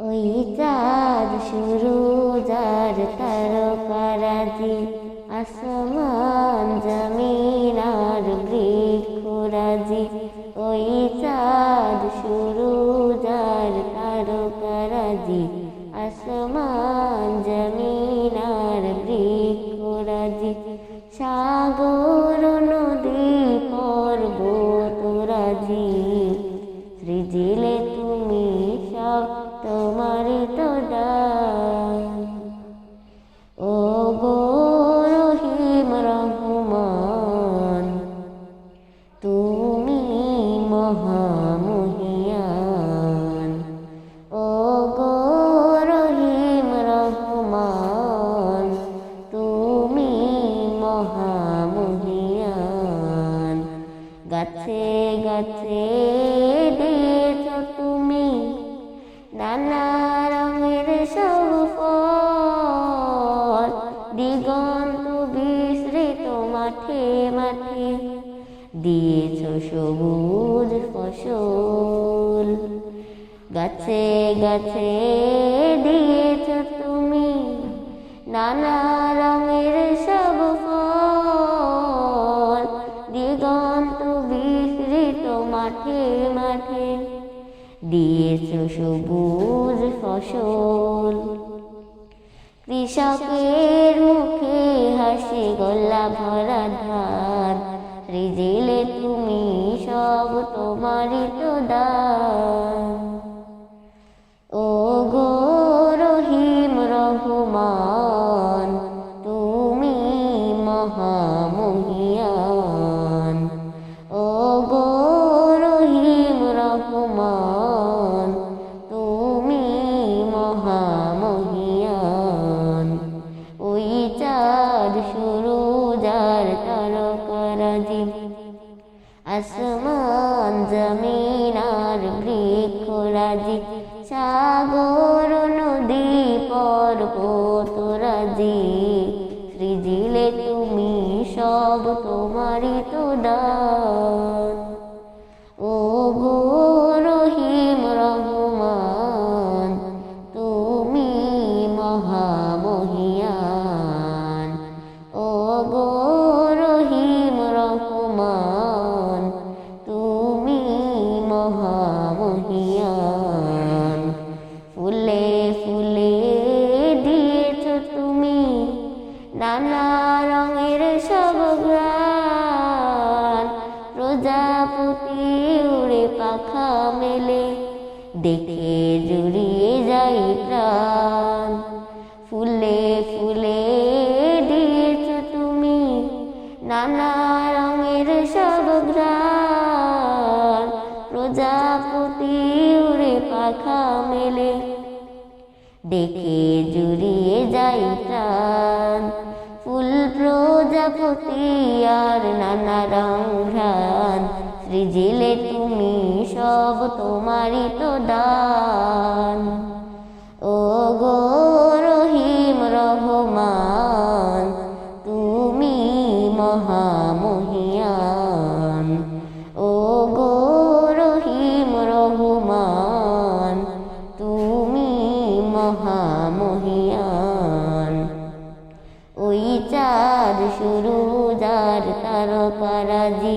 ওই চাঁদ শুরু যার তারকারাজি, আসমান জমিন আর বৃক্ষরাজি। ওই চাঁদ শুরু যার তারকারাজি, আসমান জমিন আর বৃক্ষরাজি। সাগর গাছে গাছে, দিয়েছ তুমি নানা রঙের সব ফল। দিগন্ত বিস্তৃত মাঠে মাঠে দিয়েছ সবুজ ফসল। কৃষকের মুখে হাসি, গলা ভরা ধান, রিজিলে পাখা মেলে। দেখে জুড়িয়ে যাই প্রাণ। ফুল প্রজাপতি আর নানা রং ঘ্রাণ। সৃজিলে তুমি সব তোমারই তো দান। শুরু যার তারকারাজি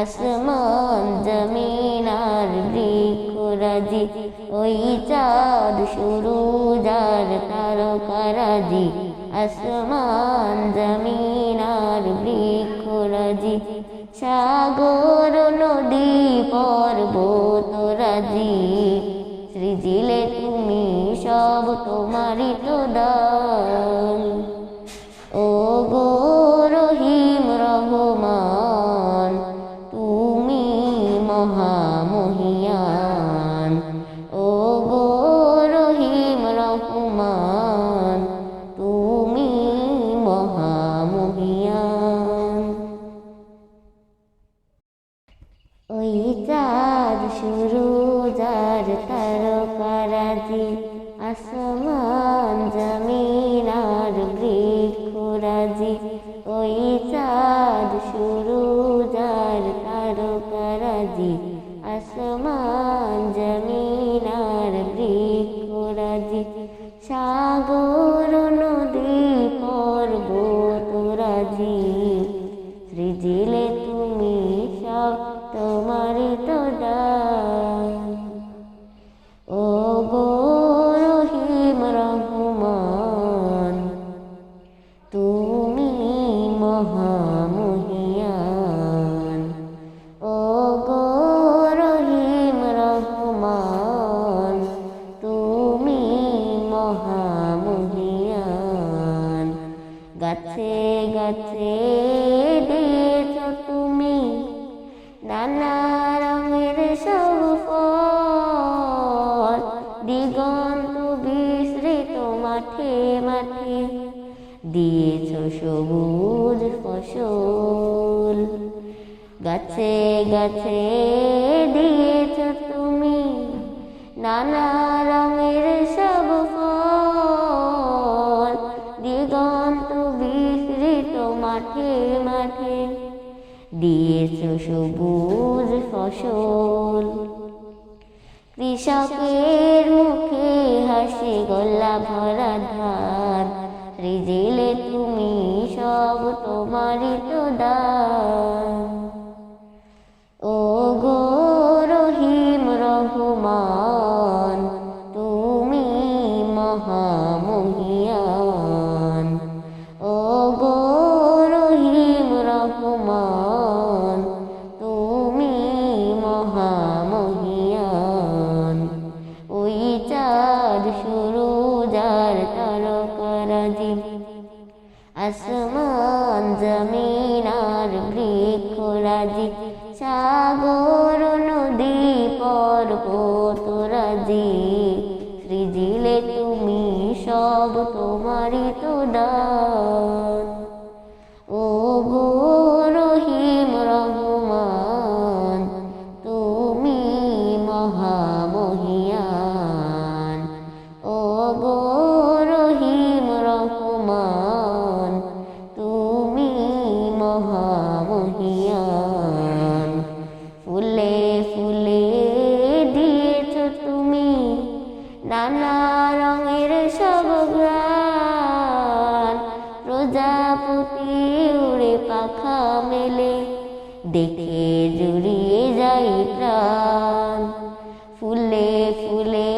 আসমান জমিন আর বৃক্ষরাজি, ওই চাঁদ শুরু যার তারকারাজি আসমান জমিন আর বৃক্ষরাজি, সাগর নদী পর্বতরাজি সৃজিলে তুমি সব তোমারই তো দান তোমার গাছে গাছে দিয়েছ তুমি নানা রঙের সব ফল। দিগন্ত বিস্তৃত মাঠে মাঠে দিয়েছ সবুজ ফসল। কৃষকের মুখে হাসি, গলা ভরা ধান। বৃক্ষরাজি সাগর নদী পর্বত রাজি সৃজিলে তুমি সব তোমারই তো প্রজাপতি উড়ে পাখা মেলে, দেখে জুড়িয়ে যাই প্রাণ। ফুলে ফুলে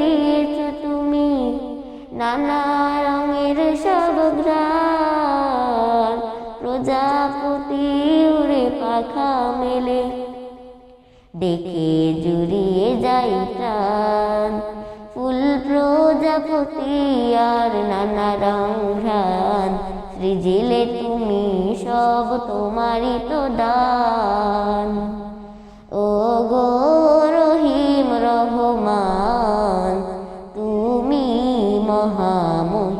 দিয়েছ তুমি নানা রঙের সব গ্রান প্রজাপতি উড়ে পাখা মেলে, দেখে জুড়িয়ে যাই প্রাণ। ফুল প্রজাপতি আর নানা রং ঘ্রাণ। সৃজিলে তুমি সব তোমারই তো দান। ও গো রহিম রহমান তুমি মহামহিয়ান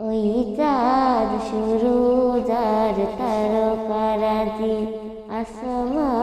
ওই চাঁদ শুরু যার তারকারাজি আসমান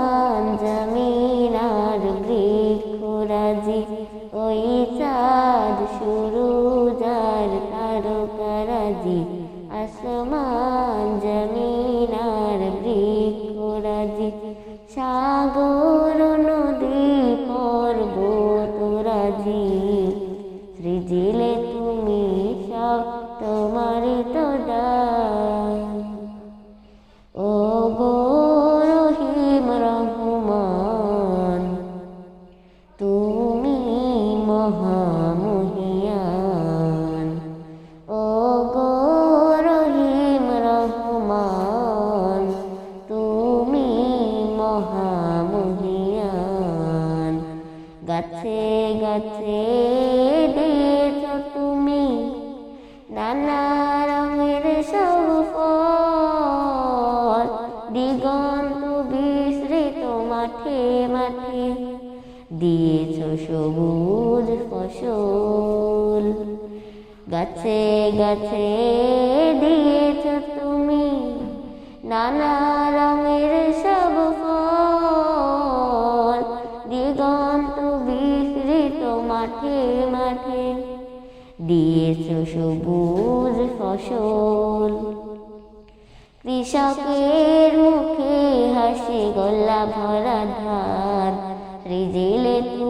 দিয়েছ সবুজ ফসল। কৃষকের মুখে হাসি গলা ভরা ধান রিজিলে